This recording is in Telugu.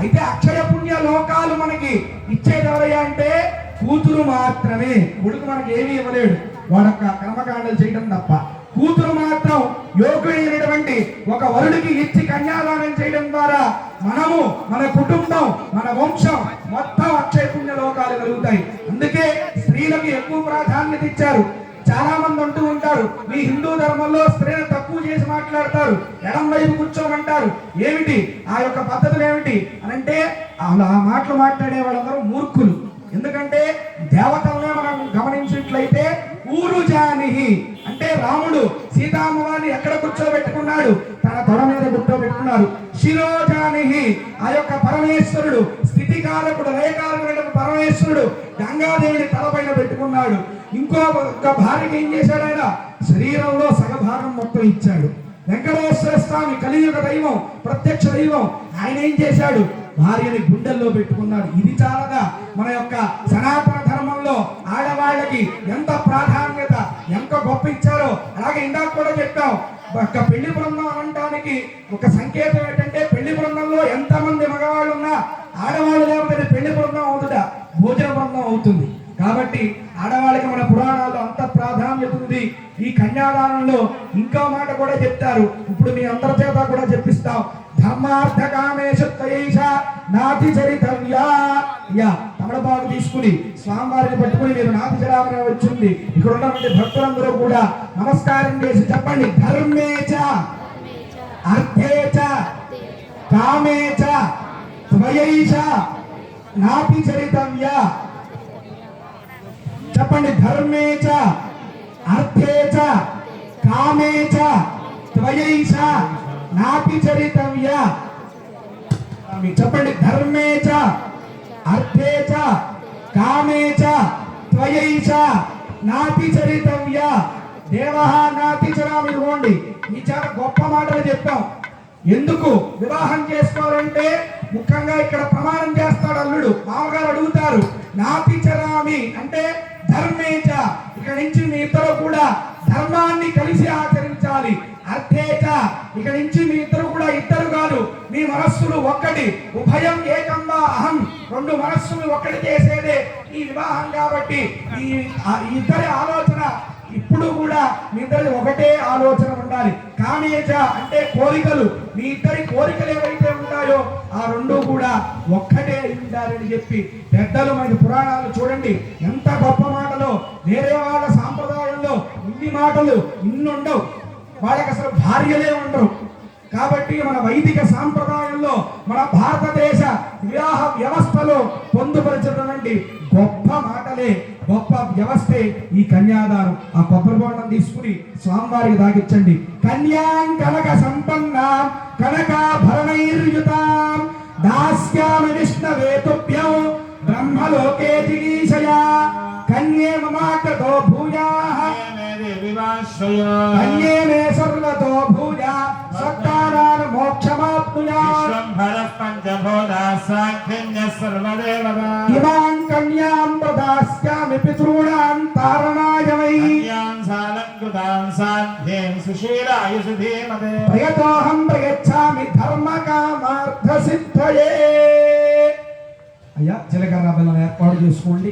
అయితే అక్షయ పుణ్య లోకాలు మనకి ఇచ్చేది ఎవరయ్యా అంటే కూతురు మాత్రమే. కొడుకు మనకి ఏమీ ఇవ్వలేడు. వాడొక్క కర్మకాండలు చేయడం తప్ప. కూతురు మాత్రం యోగ్యుడైనటువంటి ఒక వరుడికి ఇచ్చి కన్యాదానం చేయడం ద్వారా మనము మన కుటుంబం మన వంశం మొత్తం అక్షయ పుణ్య లోకాలు కలుగుతాయి. అందుకే స్త్రీలకు ఎక్కువ ప్రాధాన్యత ఇచ్చారు. చాలా మంది అంటూ ఉంటారు మీ హిందూ ధర్మంలో స్త్రీలు తక్కువ చేసి మాట్లాడతారు ఎడం వైపు కూర్చోమంటారు. ఏమిటి? ఆ యొక్క పద్ధతులు ఏమిటి? అని అంటే అలా ఆ మాటలు మాట్లాడే వాళ్ళందరూ మూర్ఖులు. ఎందుకంటే దేవతలనే మనం గమనించినట్లయితే ఊరు జానిహి అంటే రాముడు సీతామ్మవారిని ఎక్కడ కూర్చోబెట్టుకున్నాడు? తన తొడ మీద కూర్చోబెట్టుకున్నారు. శిరోజానిహి ఆ యొక్క పరమేశ్వరుడు స్థితికారకుడు లయకారకుడు పరమేశ్వరుడు గంగాదేవిని తలపైన పెట్టుకున్నాడు. ఇంకో ఒక భార్యకి ఏం చేశాడు ఆయన? శరీరంలో సగభాగం మొత్తం ఇచ్చాడు. వెంకటేశ్వర స్వామి కలియుగ దైవం ప్రత్యక్ష దైవం ఆయన ఏం చేశాడు? భార్యని గుండెల్లో పెట్టుకున్నాడు. ఇది చాలదా? మన యొక్క సనాతన ధర్మంలో ఆడవాళ్ళకి ఎంత ప్రాధాన్యత ఎంత గొప్ప ఇచ్చారో? అలాగే ఇందాక కూడా చెప్పాం. ఒక పెళ్ళి బృందం అనడానికి ఒక సంకేతం ఏంటంటే పెళ్ళి బృందంలో ఎంతమంది మగవాళ్ళు ఉన్నా ఆడవాళ్ళు లేకపోతే పెళ్ళి బృందం అవుతుందా? భోజన బంధం అవుతుంది. కాబట్టి ఆడవాళ్ళకి మన పురాణాల్లో అంత ప్రాధాన్యత ఉంది. ఈ కన్యాదానంలో ఇంకో మాట కూడా చెప్తారు. ఇప్పుడు మీ అందరి చేత కూడా చెప్పిస్తాం. ధర్మార్థ కామేశ నాతి చరితవ్యా యా. తమలపాకు తీసుకుని స్వామివారిని పట్టుకుని మీరు నాతి చరామని వచ్చింది ఇక్కడ ఉన్నటువంటి భక్తులందరూ కూడా నమస్కారం చేసి చెప్పండి. ధర్మేచ అర్థేచ కామేచ త్వయైష. నాతి చరితవ్య. చెప్పండి ధర్మేచ అర్థేచ కామేచ త్వయైష నాపి చరితవ్య. మీ చెప్పండి ధర్మేచ అర్థేచ కామేచ త్వయైష నాపి చరితవ్య. దేవహ నాతి చరామి ఇవ్వండి ఈ చాలా గొప్ప మాటలు చెప్పాం. ఎందుకు వివాహం చేసుకోవాలంటే ముఖ్యంగా ఇక్కడ ప్రమాణం చేస్తాడు అల్లుడు మామగారు అడుగుతారు నాపి చరామి అంటే ధర్మేచ ఇక నుంచి మీ ఇద్దరు కూడా ధర్మాన్ని కలిసి ఆచరించాలి. అర్థేచ ఇక నుంచి మీ ఇద్దరు కూడా ఇద్దరు కాదు మీ మనస్సులు ఒక్కటి. ఉభయం ఏకంగా అహం. రెండు మనస్సులు ఒక్కటి చేసేదే ఈ వివాహం కాబట్టి ఈ ఇద్దరి ఆలోచన ఇప్పుడు కూడా మీ ఇద్దరి ఒకటే ఆలోచన ఉండాలి. కామేచ అంటే కోరికలు. మీ ఇద్దరి కోరికలు ఏవైతే ఉంటాయో ఆ రెండు కూడా ఒక్కటే ఉండాలని చెప్పి పెద్దలు మనకి పురాణాలు చూడండి. ఎంత గొప్ప మాటలో వేరే వాళ్ళ సాంప్రదాయంలో ఇన్ని మాటలు ఇన్ని ఉండవు వాళ్ళకి అసలు భార్యలే ఉండరు. కాబట్టి మన వైదిక సాంప్రదాయంలో మన భారతదేశ వివాహ వ్యవస్థలో పొందుపరిచినటువంటి గొప్ప మాటలే గొప్ప వ్యవస్థే ఈ కన్యాదానం. ఆ కొబ్బరి బొండం తీసుకుని స్వామివారికి దాగించండి కన్యాం కనక సంపన్న కనకాభరణైర్యుతాం దాస్యామి విష్ణవేతుభ్యం బ్రహ్మలోకే జిగీషయా కన్యే మమాకతో భూయాః. కన్యే మే సర్వతో సత్తానాన్ మోక్షమాప్నుయా ఇమాం కన్యాం ప్రదాస్యామి పితॄణాం తారణాయ వై ప్రయతోహం ప్రయచ్చామి ధర్మ కామార్థ సిద్ధయే అయ్యా జీలకర్ర బెల్లం ఏర్పాటు చేసుకోండి.